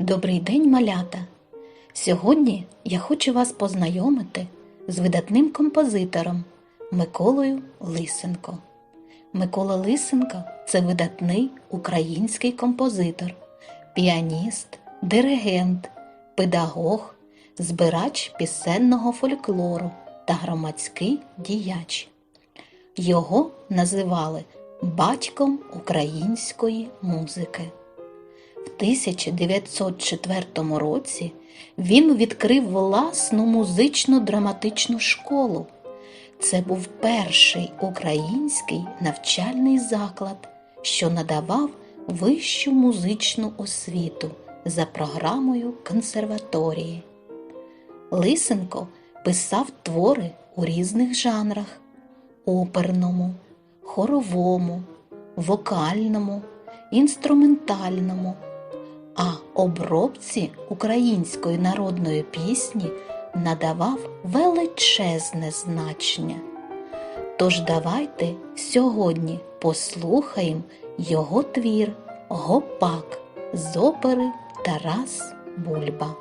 Добрий день, малята! Сьогодні я хочу вас познайомити з видатним композитором Миколою Лисенко. Микола Лисенко це видатний український композитор, піаніст, диригент, педагог, збирач пісенного фольклору та громадський діяч. Його називали батьком української музики. В 1904 році він відкрив власну музично драматичну школу. Це був перший український навчальний заклад, що надавав вищу музичну освіту за програмою консерваторії. Лисенко писав твори у різних жанрах оперному, хоровому, вокальному, інструментальному, а обробці української народної пісні надавав величезне значення. Тож давайте сьогодні послухаємо його твір Гопак з опери Тарас Бульба.